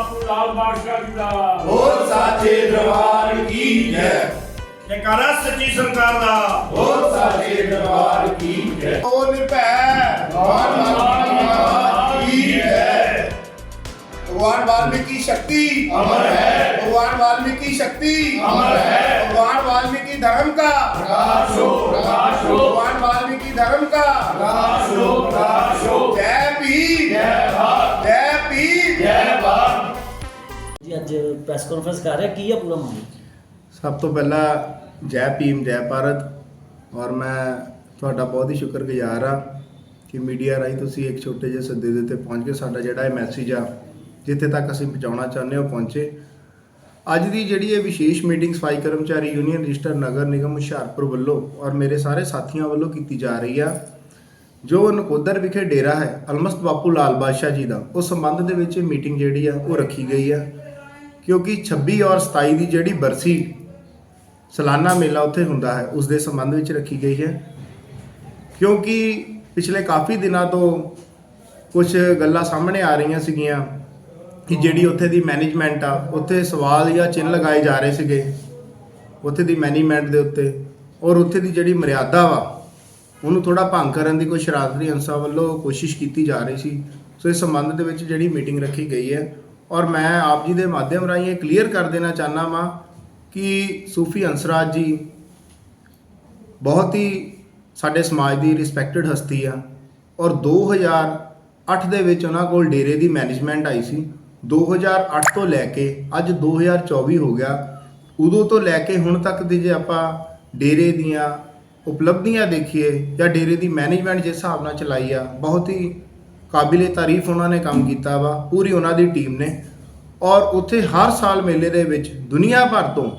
बापू लाल बादशाह जी का हो साचे दरबार की जय। जयकारा सच्ची सरकार दा। बोल साचे दरबार की जय। ओ निर्भय भगवान वाल्मीकि भगवान वाल्मीकि शक्ति अमर है। भगवान वाल्मीकि शक्ति अमर है। भगवान वाल्मीकि धर्म का। प्रकाश हो प्रकाश हो भगवान वाल्मीकि धर्म का। प्रकाश हो प्रकाश हो जय ਪ੍ਰੈਸ ਕਾਨਫਰੰਸ ਕਰ ਰਿਹਾ, ਕੀ ਆ ਪੂਰਾ ਮਾਮਲਾ? ਸਭ ਤੋਂ ਪਹਿਲਾਂ ਜੈ ਭੀਮ, ਜੈ ਭਾਰਤ। ਔਰ ਮੈਂ ਤੁਹਾਡਾ ਬਹੁਤ ਹੀ ਸ਼ੁਕਰਗੁਜ਼ਾਰ ਆ ਕਿ ਮੀਡੀਆ ਰਾਹੀਂ ਤੁਸੀਂ ਇੱਕ ਛੋਟੇ ਜਿਹੇ ਸੱਦੇ ਦੇ ਉੱਤੇ ਪਹੁੰਚ ਕੇ ਸਾਡਾ ਜਿਹੜਾ ਇਹ ਮੈਸੇਜ ਆ, ਜਿੱਥੇ ਤੱਕ ਅਸੀਂ ਪਹੁੰਚਾਉਣਾ ਚਾਹੁੰਦੇ ਹਾਂ, ਉਹ ਪਹੁੰਚੇ। ਅੱਜ ਦੀ ਜਿਹੜੀ ਇਹ ਵਿਸ਼ੇਸ਼ ਮੀਟਿੰਗ ਸਫ਼ਾਈ ਕਰਮਚਾਰੀ ਯੂਨੀਅਨ ਰਜਿਸਟਰ ਨਗਰ ਨਿਗਮ ਹੁਸ਼ਿਆਰਪੁਰ ਵੱਲੋਂ ਔਰ ਮੇਰੇ ਸਾਰੇ ਸਾਥੀਆਂ ਵੱਲੋਂ ਕੀਤੀ ਜਾ ਰਹੀ ਆ, ਜੋ ਨਕੋਦਰ ਵਿਖੇ ਡੇਰਾ ਹੈ, ਅਲਮਸਤ ਬਾਪੂ ਲਾਲ ਬਾਦਸ਼ਾਹ ਜੀ ਦਾ, ਉਸ ਸੰਬੰਧ ਦੇ ਵਿੱਚ ਇਹ ਮੀਟਿੰਗ ਜਿਹੜੀ ਆ, ਉਹ ਰੱਖੀ ਗਈ ਆ। ਕਿਉਂਕਿ 26 ਔਰ 27 ਦੀ ਜਿਹੜੀ ਬਰਸੀ ਸਾਲਾਨਾ ਮੇਲਾ ਉੱਥੇ ਹੁੰਦਾ ਹੈ ਉਸ ਦੇ ਸੰਬੰਧ ਵਿੱਚ ਰੱਖੀ ਗਈ ਹੈ। ਕਿਉਂਕਿ ਪਿਛਲੇ ਕਾਫੀ ਦਿਨਾਂ ਤੋਂ ਕੁਝ ਗੱਲਾਂ ਸਾਹਮਣੇ ਆ ਰਹੀਆਂ ਸੀਗੀਆਂ ਕਿ ਜਿਹੜੀ ਉੱਥੇ ਦੀ ਮੈਨੇਜਮੈਂਟ ਆ, ਉੱਥੇ ਸਵਾਲ ਜਾਂ ਚਿੰਨ੍ਹ ਲਗਾਏ ਜਾ ਰਹੇ ਸੀਗੇ ਉੱਥੇ ਦੀ ਮੈਨੇਜਮੈਂਟ ਦੇ ਉੱਤੇ ਔਰ ਉੱਥੇ ਦੀ ਜਿਹੜੀ ਮਰਿਆਦਾ ਵਾ, ਉਹਨੂੰ ਥੋੜਾ ਭੰਗ ਕਰਨ ਦੀ ਕੋਈ ਸ਼ਰਾਰਤੀ ਅੰਸਾ ਵੱਲੋਂ ਕੋਸ਼ਿਸ਼ ਕੀਤੀ ਜਾ ਰਹੀ ਸੀ। ਸੋ ਇਸ ਸੰਬੰਧ ਦੇ ਵਿੱਚ ਜਿਹੜੀ ਮੀਟਿੰਗ ਰੱਖੀ ਗਈ ਹੈ ਔਰ ਮੈਂ ਆਪ ਜੀ ਦੇ ਮਾਧਿਅਮ ਰਾਹੀਂ ਇਹ ਕਲੀਅਰ ਕਰ ਦੇਣਾ ਚਾਹਨਾ ਵਾਂ ਕਿ ਸੂਫੀ ਹੰਸਰਾਜ ਜੀ ਬਹੁਤ ਹੀ ਸਾਡੇ ਸਮਾਜ ਦੀ ਰਿਸਪੈਕਟਡ ਹਸਤੀ ਆ ਔਰ 2008 ਦੇ ਵਿੱਚ ਉਹਨਾਂ ਕੋਲ ਡੇਰੇ ਦੀ ਮੈਨੇਜਮੈਂਟ ਆਈ ਸੀ। 2008 ਤੋਂ ਲੈ ਕੇ ਅੱਜ 2024 ਹੋ ਗਿਆ। ਉਦੋਂ ਤੋਂ ਲੈ ਕੇ ਹੁਣ ਤੱਕ ਦੀ ਜੇ ਆਪਾਂ ਡੇਰੇ ਦੀਆਂ ਉਪਲਬਧੀਆਂ ਦੇਖੀਏ ਜਾਂ ਡੇਰੇ ਦੀ ਮੈਨੇਜਮੈਂਟ ਜਿਸ ਹਿਸਾਬ ਨਾਲ ਚਲਾਈ ਆ, ਬਹੁਤ ਹੀ ਕਾਬਿਲੇ ਤਾਰੀਫ ਉਹਨਾਂ ਨੇ ਕੰਮ ਕੀਤਾ ਵਾ, ਪੂਰੀ ਉਹਨਾਂ ਦੀ ਟੀਮ ਨੇ। ਔਰ ਉੱਥੇ ਹਰ ਸਾਲ ਮੇਲੇ ਦੇ ਵਿੱਚ ਦੁਨੀਆ ਭਰ ਤੋਂ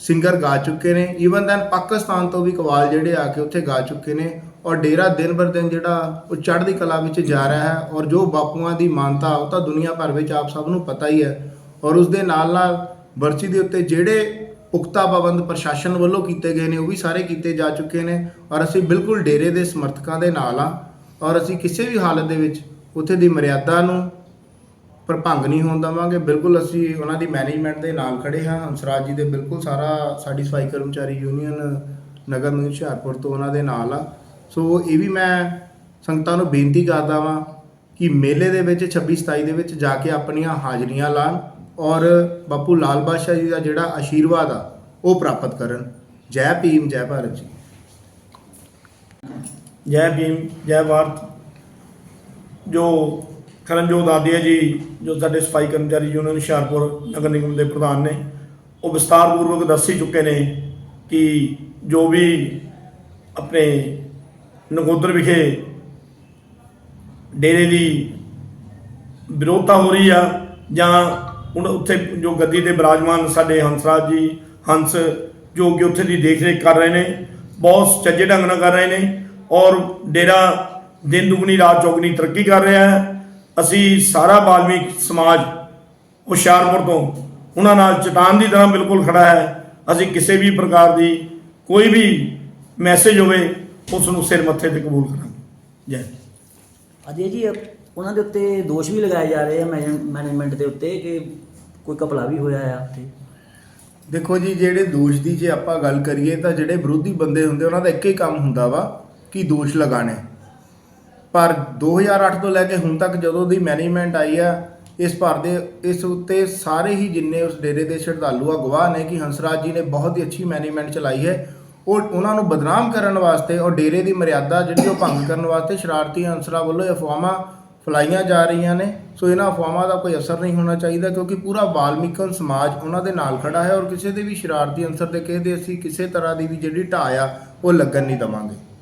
ਸਿੰਗਰ ਗਾ ਚੁੱਕੇ ਨੇ। ਈਵਨ ਦੈਨ ਪਾਕਿਸਤਾਨ ਤੋਂ ਵੀ ਕਵਾਲ ਜਿਹੜੇ ਆ ਕੇ ਉੱਥੇ ਗਾ ਚੁੱਕੇ ਨੇ। ਔਰ ਡੇਰਾ ਦਿਨ ਬਰ ਦਿਨ ਜਿਹੜਾ ਉਹ ਚੜ੍ਹਦੀ ਕਲਾ ਵਿੱਚ ਜਾ ਰਿਹਾ ਹੈ। ਔਰ ਜੋ ਬਾਪੂਆਂ ਦੀ ਮਾਨਤਾ, ਉਹ ਤਾਂ ਦੁਨੀਆ ਭਰ ਵਿੱਚ ਆਪ ਸਭ ਨੂੰ ਪਤਾ ਹੀ ਹੈ। ਔਰ ਉਸ ਦੇ ਨਾਲ ਨਾਲ ਵਰਸੀ ਦੇ ਉੱਤੇ ਜਿਹੜੇ ਪੁਖਤਾ ਪਾਬੰਦ ਪ੍ਰਸ਼ਾਸਨ ਵੱਲੋਂ ਕੀਤੇ ਗਏ ਨੇ, ਉਹ ਵੀ ਸਾਰੇ ਕੀਤੇ ਜਾ ਚੁੱਕੇ ਨੇ। ਔਰ ਅਸੀਂ ਬਿਲਕੁਲ ਡੇਰੇ ਦੇ ਸਮਰਥਕਾਂ ਦੇ ਨਾਲ ਆ ਔਰ ਅਸੀਂ ਕਿਸੇ ਵੀ ਹਾਲਤ ਦੇ ਵਿੱਚ ਉੱਥੇ ਦੀ ਮਰਿਆਦਾ ਨੂੰ ਪਰ ਭੰਗ ਨਹੀਂ ਹੋਣ ਦੇਵਾਂਗੇ। ਬਿਲਕੁਲ ਅਸੀਂ ਉਹਨਾਂ ਦੀ ਮੈਨੇਜਮੈਂਟ ਦੇ ਨਾਲ ਖੜੇ ਹਾਂ। ਹੰਸਰਾਜ ਜੀ ਦੇ ਬਿਲਕੁਲ ਸਾਰਾ ਸਾਡੀ ਸਫ਼ਾਈ ਕਰਮਚਾਰੀ ਯੂਨੀਅਨ ਨਗਰ ਨਿਗਮ ਹੁਸ਼ਿਆਰਪੁਰ ਤੋਂ ਉਹਨਾਂ ਦੇ ਨਾਲ ਆ। ਸੋ ਇਹ ਵੀ ਮੈਂ ਸੰਗਤਾਂ ਨੂੰ ਬੇਨਤੀ ਕਰਦਾ ਵਾਂ ਕਿ ਮੇਲੇ ਦੇ ਵਿੱਚ 26 27 ਦੇ ਵਿੱਚ ਜਾ ਕੇ ਆਪਣੀਆਂ ਹਾਜ਼ਰੀਆਂ ਲਾਣ ਔਰ ਬਾਪੂ ਲਾਲ ਬਾਦਸ਼ਾਹ ਜੀ ਦਾ ਜਿਹੜਾ ਆਸ਼ੀਰਵਾਦ ਆ, ਉਹ ਪ੍ਰਾਪਤ ਕਰਨ। ਜੈ ਭੀਮ, ਜੈ ਭਾਰਤ ਜੀ। ਜੈ ਭੀਮ, ਜੈ ਭਾਰਤ। ਜੋ ਕਰਨਜੋਤ ਆਦਿਆ ਜੀ, ਜੋ ਸਾਡੇ ਸਫ਼ਾਈ ਕਰਮਚਾਰੀ ਯੂਨੀਅਨ ਹੁਸ਼ਿਆਰਪੁਰ ਨਗਰ ਨਿਗਮ ਦੇ ਪ੍ਰਧਾਨ ਨੇ, ਉਹ ਵਿਸਤਾਰਪੂਰਵਕ ਦੱਸ ਹੀ ਚੁੱਕੇ ਨੇ ਕਿ ਜੋ ਵੀ ਆਪਣੇ ਨਗੋਦਰ ਵਿਖੇ ਡੇਰੇ ਦੀ ਵਿਰੋਧਤਾ ਹੋ ਰਹੀ ਆ, ਜਾਂ ਹੁਣ ਉੱਥੇ ਜੋ ਗੱਦੀ ਤੇ ਬਿਰਾਜਮਾਨ ਸਾਡੇ ਹੰਸਰਾਜ ਜੀ, ਹੰਸ ਜੋ ਕਿ ਉੱਥੇ ਦੀ ਦੇਖ ਰੇਖ ਕਰ ਰਹੇ ਨੇ, ਬਹੁਤ ਚੱਜੇ ਢੰਗ ਨਾਲ ਕਰ ਰਹੇ ਨੇ, ਔਰ ਡੇਰਾ ਦਿਨ ਦੁਗਣੀ ਰਾਤ ਚੌਗਣੀ ਤਰੱਕੀ ਕਰ ਰਿਹਾ ਹੈ। ਅਸੀਂ ਸਾਰਾ ਬਾਲਮੀਕ ਸਮਾਜ ਹੁਸ਼ਿਆਰਪੁਰ ਤੋਂ ਉਹਨਾਂ ਨਾਲ ਚਟਾਨ ਦੀ ਤਰ੍ਹਾਂ ਬਿਲਕੁਲ ਖੜਾ ਹੈ। ਅਸੀਂ ਕਿਸੇ ਵੀ ਪ੍ਰਕਾਰ ਦੀ ਕੋਈ ਵੀ ਮੈਸੇਜ ਹੋਵੇ ਉਸ ਨੂੰ ਸਿਰ ਮੱਥੇ ਤੇ ਕਬੂਲ ਕਰਾਂਗੇ। ਜੈ। ਅਜੇ ਜੀ ਉਹਨਾਂ ਦੇ ਉੱਤੇ ਦੋਸ਼ ਵੀ ਲਗਾਏ ਜਾ ਰਹੇ ਆ ਮੈਨੇਜਮੈਂਟ ਦੇ ਉੱਤੇ ਕਿ ਕੋਈ ਕਪਲਾ ਵੀ ਹੋਇਆ ਆ ਉੱਥੇ ਦੇਖੋ ਜੀ ਜਿਹੜੇ ਦੋਸ਼ ਦੀ ਜੇ ਆਪਾਂ ਗੱਲ ਕਰੀਏ ਤਾਂ ਜਿਹੜੇ ਵਿਰੋਧੀ ਬੰਦੇ ਹੁੰਦੇ ਉਹਨਾਂ ਦਾ ਇੱਕ ਹੀ ਕੰਮ ਹੁੰਦਾ ਵਾ ਕਿ ਦੋਸ਼ ਲਗਾਣੇ ਪਰ 2008 ਤੋਂ ਲੈ ਕੇ ਹੁਣ ਤੱਕ ਜਦੋਂ ਦੀ ਮੈਨੇਜਮੈਂਟ ਆਈ ਆ, ਇਸ ਭਰ ਦੇ, ਇਸ ਉੱਤੇ ਸਾਰੇ ਹੀ ਜਿੰਨੇ ਉਸ ਡੇਰੇ ਦੇ ਸ਼ਰਧਾਲੂ ਆ ਗਵਾਹ ਨੇ ਕਿ ਹੰਸਰਾਜ ਜੀ ਨੇ ਬਹੁਤ ਹੀ ਅੱਛੀ ਮੈਨੇਜਮੈਂਟ ਚਲਾਈ ਹੈ। ਉਹ ਉਹਨਾਂ ਨੂੰ ਬਦਨਾਮ ਕਰਨ ਵਾਸਤੇ ਔਰ ਡੇਰੇ ਦੀ ਮਰਿਆਦਾ ਜਿਹੜੀ ਉਹ ਭੰਗ ਕਰਨ ਵਾਸਤੇ ਸ਼ਰਾਰਤੀ ਹੰਸਰਾ ਵੱਲੋਂ ਇਹ ਅਫਵਾਹਾਂ ਫਲਾਈਆਂ ਜਾ ਰਹੀਆਂ ਨੇ। ਸੋ ਇਹਨਾਂ ਅਫਵਾਹਾਂ ਦਾ ਕੋਈ ਅਸਰ ਨਹੀਂ ਹੋਣਾ ਚਾਹੀਦਾ ਕਿਉਂਕਿ ਪੂਰਾ ਵਾਲਮੀਕਨ ਸਮਾਜ ਉਹਨਾਂ ਦੇ ਨਾਲ ਖੜਾ ਹੈ ਔਰ ਕਿਸੇ ਦੇ ਵੀ ਸ਼ਰਾਰਤੀ ਅੰਸਰ ਦੇ ਕਿਸੇ ਦੇ ਅਸੀਂ ਕਿਸੇ ਤਰ੍ਹਾਂ ਦੀ ਵੀ ਜਿਹੜੀ ਢਾਹ ਆ, ਉਹ ਲੱਗਣ ਨਹੀਂ ਦਵਾਂਗੇ।